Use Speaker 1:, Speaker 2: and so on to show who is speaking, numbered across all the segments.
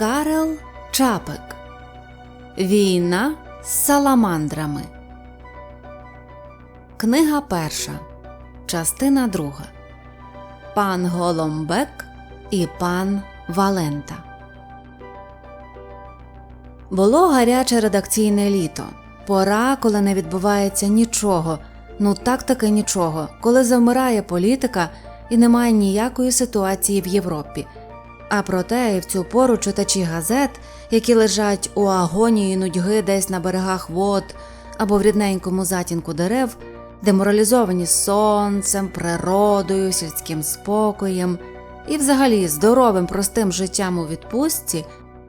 Speaker 1: Карел Чапик Війна з саламандрами. Книга перша. Частина друга. Пан Голомбек і пан Валента. Було гаряче редакційне літо. Пора, коли не відбувається нічого. Ну так таки нічого, коли завмирає політика і немає ніякої ситуації в Європі. А проте і в цю пору читачі газет, які лежать у агонії нудьги десь на берегах вод або в рідненькому затінку дерев, деморалізовані сонцем, природою, сільським спокоєм і взагалі здоровим простим життям у відпустці,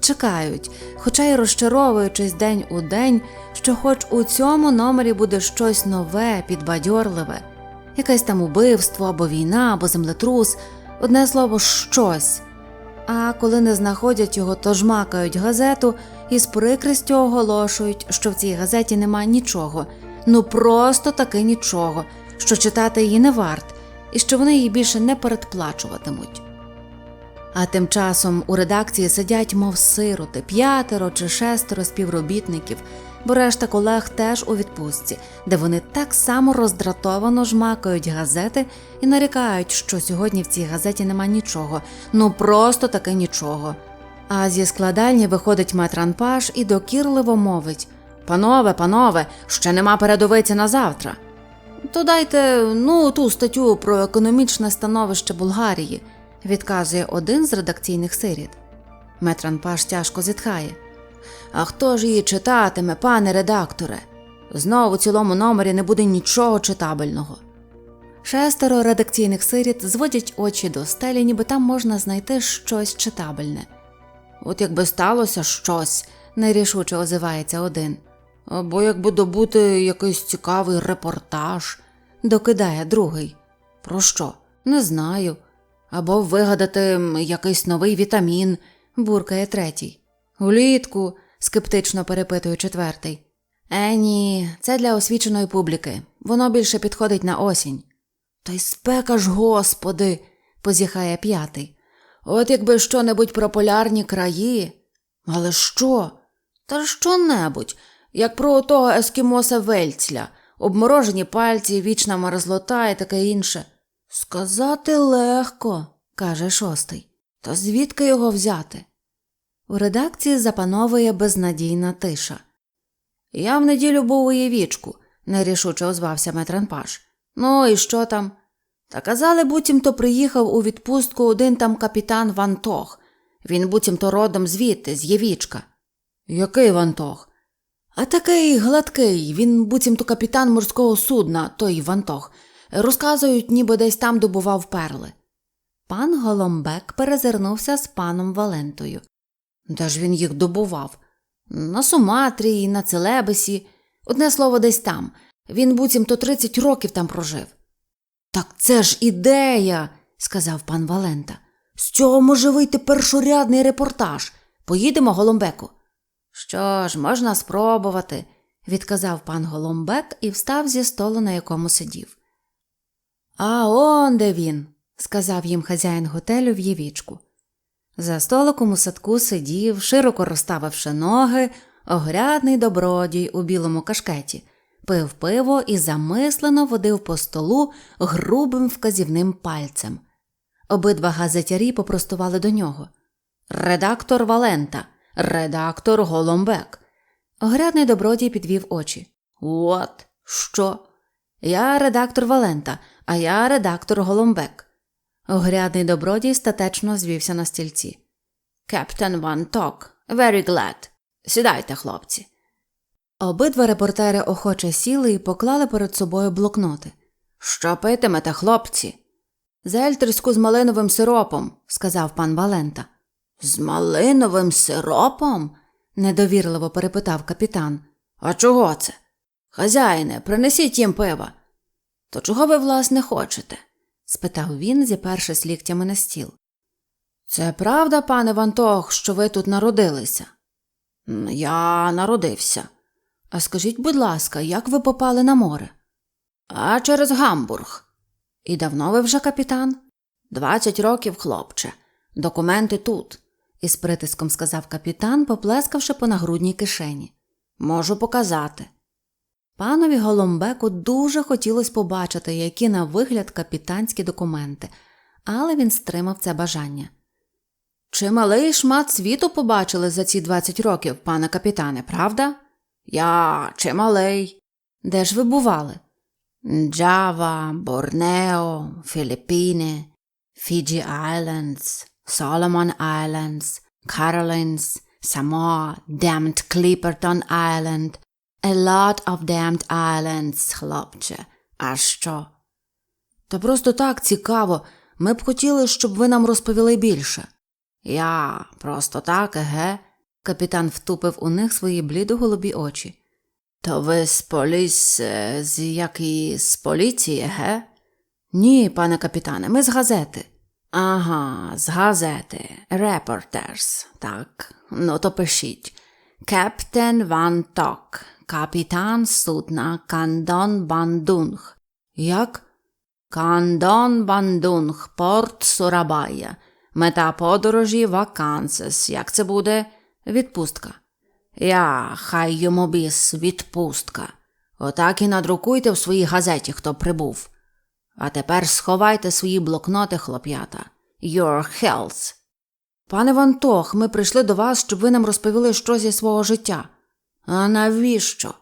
Speaker 1: чекають, хоча й розчаровуючись день у день, що хоч у цьому номері буде щось нове, підбадьорливе, якесь там убивство або війна, або землетрус, одне слово, щось. А коли не знаходять його, то жмакають газету і з прикрістю оголошують, що в цій газеті нема нічого, ну просто таки нічого, що читати її не варт, і що вони її більше не передплачуватимуть. А тим часом у редакції сидять, мов сироти, п'ятеро чи шестеро співробітників, бо решта колег теж у відпустці, де вони так само роздратовано жмакають газети і нарікають, що сьогодні в цій газеті нема нічого, ну просто таки нічого. А зі складальні виходить метранпаш і докірливо мовить Панове, панове, ще нема передовиці на завтра. То дайте ну ту статтю про економічне становище Болгарії, відказує один з редакційних сиріт. Метранпаш тяжко зітхає. А хто ж її читатиме, пане редакторе? Знову у цілому номері не буде нічого читабельного. Шестеро редакційних сиріт зводять очі до стелі, ніби там можна знайти щось читабельне. От якби сталося щось, нерішуче озивається один. Або якби добути якийсь цікавий репортаж, докидає другий. Про що? Не знаю. Або вигадати якийсь новий вітамін, буркає третій. Улітку, скептично перепитує четвертий. Е, ні, це для освіченої публіки. Воно більше підходить на осінь. Та й спека ж, господи, позіхає п'ятий. От якби що-небудь про полярні краї. Але що? Та що-небудь, як про того ескімоса Вельцля, обморожені пальці, вічна мерзлота і таке інше. Сказати легко, каже шостий. То звідки його взяти? У редакції запановує безнадійна тиша. Я в неділю був у Євічку, нерішуче озвався Метранпаш. Ну і що там? Та казали, буцімто приїхав у відпустку один там капітан Вантох. Він буцімто родом звідти, з Євічка. Який Вантох? А такий гладкий, він буцімто капітан морського судна, той Вантох. Розказують, ніби десь там добував перли. Пан Голомбек перезирнувся з паном Валентою. Де ж він їх добував? На Суматрії, на Целебесі. Одне слово, десь там. Він буцімто 30 років там прожив. Так це ж ідея, сказав пан Валента. З цього може вийти першорядний репортаж. Поїдемо, Голомбеку. Що ж, можна спробувати, відказав пан Голомбек і встав зі столу, на якому сидів. А он де він, сказав їм хазяїн готелю в Євічку. За столиком у садку сидів, широко розставивши ноги, огрядний добродій у білому кашкеті, пив пиво і замислено водив по столу грубим вказівним пальцем. Обидва газетярі попростували до нього. Редактор Валента, редактор Голомбек. Огрядний добродій підвів очі. От, що? Я редактор Валента, а я редактор Голомбек. Огрядний добродій статечно звівся на стільці. Кептен Ван Ток, very glad. Сідайте, хлопці. Обидва репортери охоче сіли і поклали перед собою блокноти. Що питимете, хлопці? Зельтерську з малиновим сиропом, сказав пан Валента. З малиновим сиропом? недовірливо перепитав капітан. А чого це? Хазяїне, принесіть їм пива. То чого ви, власне, хочете? Спитав він, зіпершись ліктями на стіл. Це правда, пане Вантох, що ви тут народилися? Я народився. А скажіть, будь ласка, як ви попали на море? А через Гамбург. І давно ви вже капітан? Двадцять років, хлопче. Документи тут. із притиском сказав капітан, поплескавши по нагрудній кишені. Можу показати. Панові Голомбеку дуже хотілося побачити, які на вигляд капітанські документи, але він стримав це бажання. Чималий шмат світу побачили за ці 20 років, пане капітане, правда? Я чималий. Де ж ви бували? Джава, Борнео, Філіппіни, Фіджі Айлендс, Соломон Айлендс, Каролінс, Самоа, Демт Кліпертон Айленд, A lot of damned islands, хлопче. А що? Та просто так цікаво. Ми б хотіли, щоб ви нам розповіли більше. Я просто так, еге? Капітан втупив у них свої блідо-голубі очі. То ви з поліс, е, з які з поліції, еге? Ні, пане капітане, ми з газети. Ага, з газети. Reporters. Так, ну то пишіть. Кептен Ван Ток, капітан судна Кандон Бандунг. Як? Кандон Бандунг, порт Сурабая. Мета подорожі вакансис. Як це буде? Відпустка. Я, хай йому біс, відпустка. Отак і надрукуйте в своїй газеті, хто прибув. А тепер сховайте свої блокноти, хлоп'ята. Your health. Пане Вантох, ми прийшли до вас, щоб ви нам розповіли щось зі свого життя. А навіщо?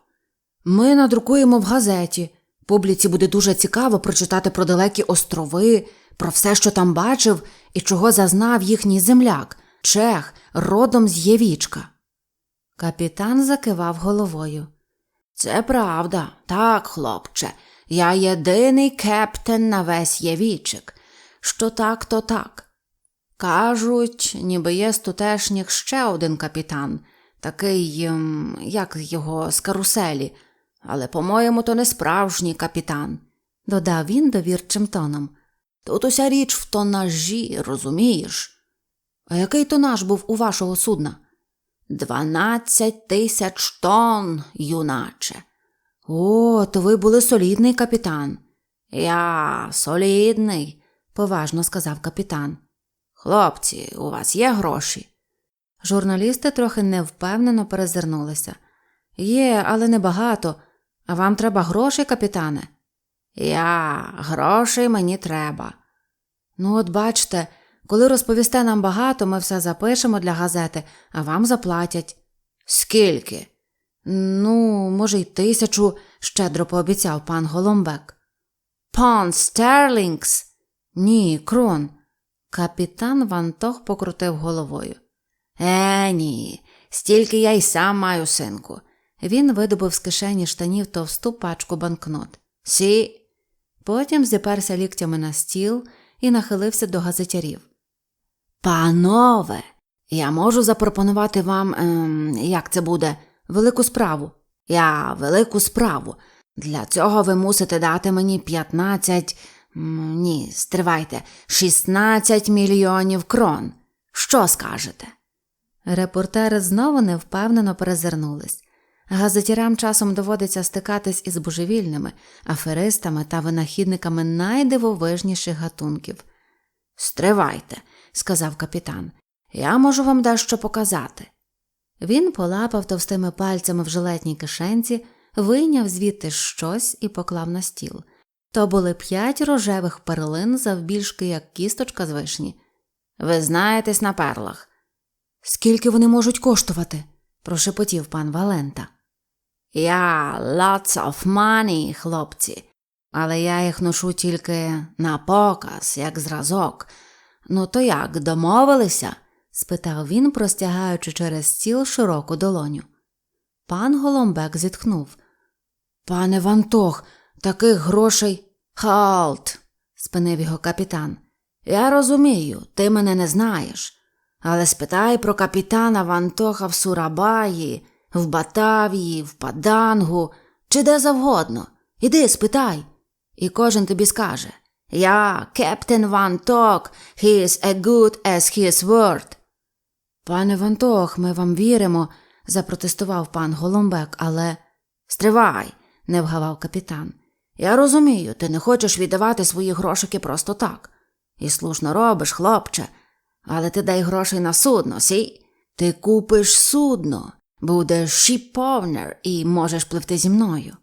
Speaker 1: Ми надрукуємо в газеті. Публіці буде дуже цікаво прочитати про далекі острови, про все, що там бачив і чого зазнав їхній земляк, чех, родом з Євічка. Капітан закивав головою. Це правда, так, хлопче. Я єдиний кептен на весь Євічик. Що так, то так. Кажуть, ніби є з тутешніх ще один капітан, такий, ем, як його, з каруселі, але, по-моєму, то не справжній капітан, додав він довірчим тоном. Тут уся річ в тонажі, розумієш? А який тонаж був у вашого судна? Дванадцять тисяч тонн, юначе. О, то ви були солідний капітан. Я солідний, поважно сказав капітан. Хлопці, у вас є гроші? Журналісти трохи невпевнено перезирнулися. Є, але небагато. А вам треба грошей, капітане? Я, грошей мені треба. Ну, от бачте, коли розповісте нам багато, ми все запишемо для газети, а вам заплатять. Скільки? Ну, може, й тисячу, щедро пообіцяв пан Голомбек. Пан Стерлінгс? Ні, крон. Капітан Вантох покрутив головою. Е, ні, стільки я й сам маю, синку. Він видобув з кишені штанів товсту пачку банкнот. Сі. Потім зіперся ліктями на стіл і нахилився до газетярів. Панове, я можу запропонувати вам, ем, як це буде, велику справу. Я велику справу. Для цього ви мусите дати мені 15, ні, стривайте, 16 мільйонів крон. Що скажете? Репортери знову невпевнено перезирнулись. Газетярам часом доводиться стикатись із божевільними, аферистами та винахідниками найдивовижніших гатунків. Стривайте, сказав капітан, я можу вам дещо показати. Він полапав товстими пальцями в жилетній кишенці, вийняв звідти щось і поклав на стіл. То були п'ять рожевих перлин завбільшки, як кісточка з вишні. Ви знаєтесь на перлах. Скільки вони можуть коштувати? прошепотів пан Валента. Я lots of money, хлопці, але я їх ношу тільки на показ, як зразок. Ну, то як, домовилися? спитав він, простягаючи через стіл широку долоню. Пан Голомбек зітхнув. Пане Вантох, таких грошей. Халт, спинив його капітан. Я розумію, ти мене не знаєш. Але спитай про капітана Вантоха в Сурабаї, в Батавії, в Падангу чи де завгодно. Іди, спитай. І кожен тобі скаже Я Кептен Ванток, he is as good as his word. Пане Вантох, ми вам віримо, запротестував пан Голомбек, але. Стривай, не вгавав капітан. Я розумію, ти не хочеш віддавати свої грошики просто так. І слушно робиш, хлопче. Але ти дай грошей на судно, сі? Ти купиш судно, будеш шіповнер і можеш пливти зі мною.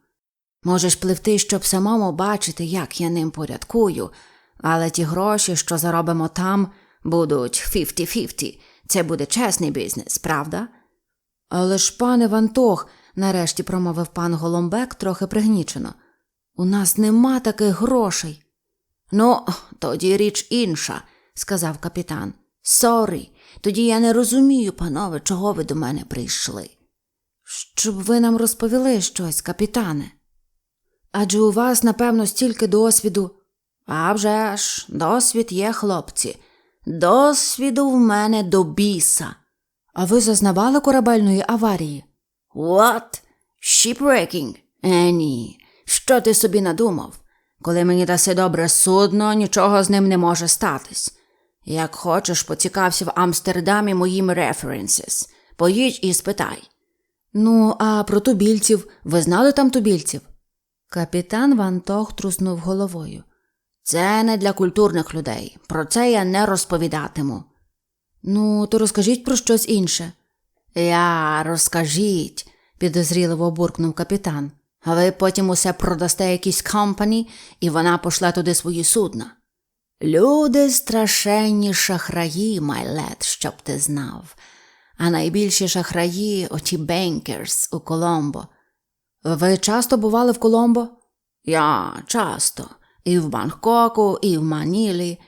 Speaker 1: Можеш пливти, щоб самому бачити, як я ним порядкую, але ті гроші, що заробимо там, будуть 50-50. Це буде чесний бізнес, правда? Але ж, пане Вантох, нарешті промовив пан Голомбек трохи пригнічено. У нас нема таких грошей. Ну, тоді річ інша, сказав капітан. Сорі, тоді я не розумію, панове, чого ви до мене прийшли. Щоб ви нам розповіли щось, капітане. Адже у вас, напевно, стільки досвіду. А вже ж, досвід є, хлопці. Досвіду в мене до біса. А ви зазнавали корабельної аварії? What? Shipwrecking? Е, ні. Що ти собі надумав? Коли мені даси добре судно, нічого з ним не може статись. Як хочеш, поцікався в Амстердамі моїм референсес. Поїдь і спитай. Ну, а про тубільців ви знали там тубільців? Капітан Вантох труснув головою. Це не для культурних людей. Про це я не розповідатиму. Ну, то розкажіть про щось інше. Я розкажіть, підозріливо буркнув капітан. А ви потім усе продасте якійсь компані, і вона пошле туди свої судна. Люди страшенні шахраї, майлет, щоб ти знав. А найбільші шахраї оті бенкерс у Коломбо. Ви часто бували в Коломбо? Я часто. І в Бангкоку, і в Манілі.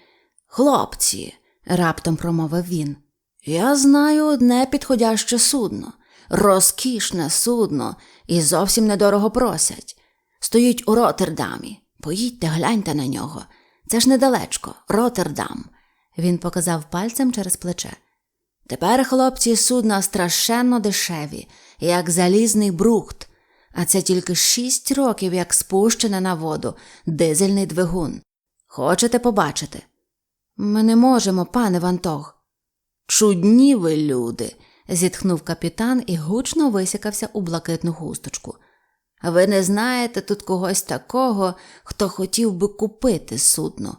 Speaker 1: Хлопці, раптом промовив він. Я знаю одне підходяще судно, розкішне судно, і зовсім недорого просять. Стоїть у Роттердамі. Поїдьте, гляньте на нього. Це ж недалечко, Роттердам. Він показав пальцем через плече. Тепер, хлопці, судна страшенно дешеві, як залізний брухт, а це тільки шість років, як спущене на воду дизельний двигун. Хочете побачити? Ми не можемо, пане Вантох. Чудні ви люди, зітхнув капітан і гучно висякався у блакитну хусточку. Ви не знаєте тут когось такого, хто хотів би купити судно.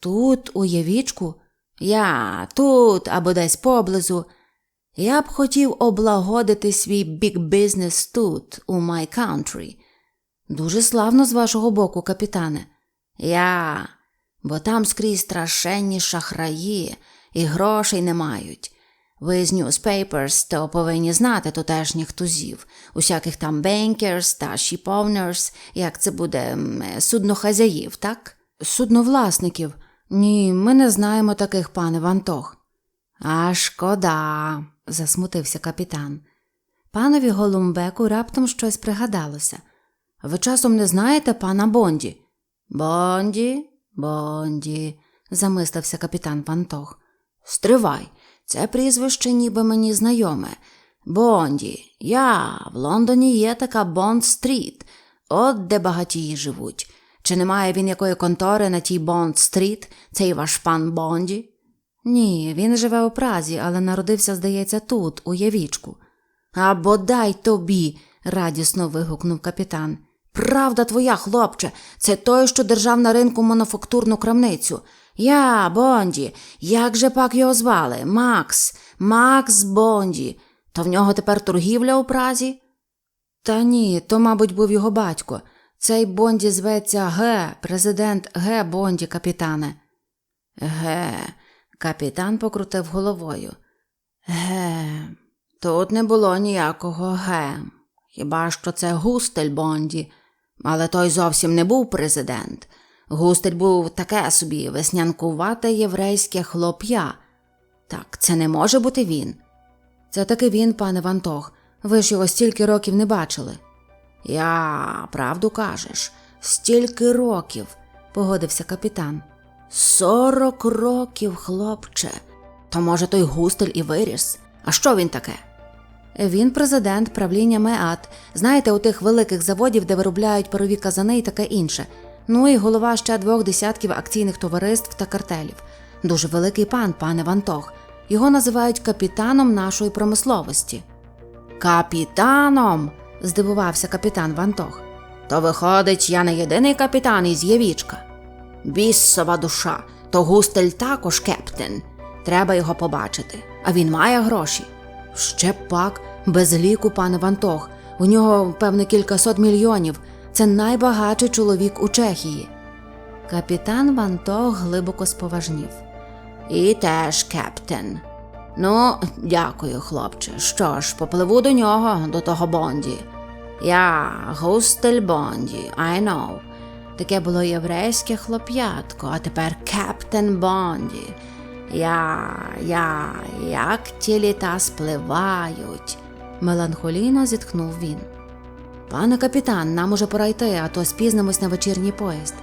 Speaker 1: Тут, у Євічку, я тут або десь поблизу. Я б хотів облагодити свій бік бізнес тут, у my country. Дуже славно з вашого боку, капітане. Я, бо там скрізь страшенні шахраї і грошей не мають. Ви з Newspapers, то повинні знати тутешніх тузів, усяких там бенкерс та shipowners, як це буде м, суднохазяїв, так? Судновласників. Ні, ми не знаємо таких, пане Вантох. А шкода, засмутився капітан. Панові Голумбеку раптом щось пригадалося. Ви часом не знаєте пана Бонді? Бонді, Бонді, замислився капітан Вантох. Стривай, це прізвище ніби мені знайоме. Бонді, я в Лондоні є така Бонд Стріт, от де багатії живуть. Чи немає він якої контори на тій Бонд Стріт, цей ваш пан Бонді? Ні, він живе у Празі, але народився, здається, тут, у Явічку. А бодай тобі, радісно вигукнув капітан. Правда твоя, хлопче, це той, що держав на ринку мануфактурну крамницю. Я, Бонді, як же пак його звали? Макс, Макс Бонді. То в нього тепер торгівля у Празі? Та ні, то, мабуть, був його батько. Цей Бонді зветься Г, президент Г. Бонді, капітане. Ге, капітан покрутив головою. Ге, тут не було ніякого ге. Хіба що це Густель Бонді, але той зовсім не був президент. Густель був таке собі веснянкувате єврейське хлоп'я. Так, це не може бути він. Це таки він, пане Вантох. Ви ж його стільки років не бачили. Я, правду кажеш, стільки років, погодився капітан. Сорок років, хлопче. То, може, той густель і виріс. А що він таке? Він президент правління МЕАТ. Знаєте, у тих великих заводів, де виробляють парові казани і таке інше. Ну і голова ще двох десятків акційних товариств та картелів. Дуже великий пан, пане Вантох. Його називають капітаном нашої промисловості. Капітаном. здивувався капітан Вантох. То виходить, я не єдиний капітан із Євічка. Бісова душа, то густель також кептен. Треба його побачити. А він має гроші. Ще пак, без ліку, пане Вантох. У нього, певне, кількасот мільйонів. Це найбагатший чоловік у Чехії. Капітан Вантох глибоко споважнів. І теж кептен. Ну, дякую, хлопче. Що ж, попливу до нього, до того Бонді. Я густель Бонді, I know. Таке було єврейське хлоп'ятко, а тепер кептен Бонді. Я, я, як ті літа спливають, меланхолійно зітхнув він. Пане капітан, нам уже пора йти, а то спізнимось на вечірній поїзд.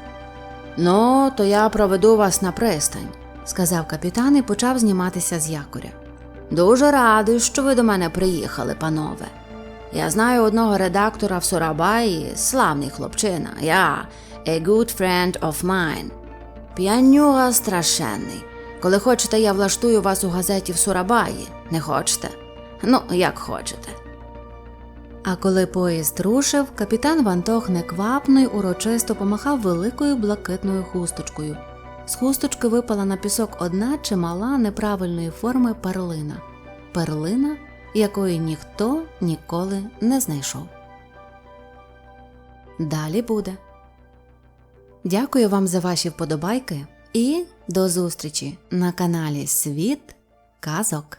Speaker 1: Ну, то я проведу вас на пристань, сказав капітан і почав зніматися з якоря. Дуже радий, що ви до мене приїхали, панове. Я знаю одного редактора в Сурабаї, славний хлопчина. Я a good friend of mine. П'янюга страшенний. Коли хочете, я влаштую вас у газеті в Сурабаї. Не хочете? Ну, як хочете. А коли поїзд рушив, капітан Вантох неквапно й урочисто помахав великою блакитною хусточкою. З хусточки випала на пісок одна чимала неправильної форми перлина. Перлина, якої ніхто ніколи не знайшов. Далі буде. Дякую вам за ваші вподобайки і до зустрічі на каналі Світ Казок.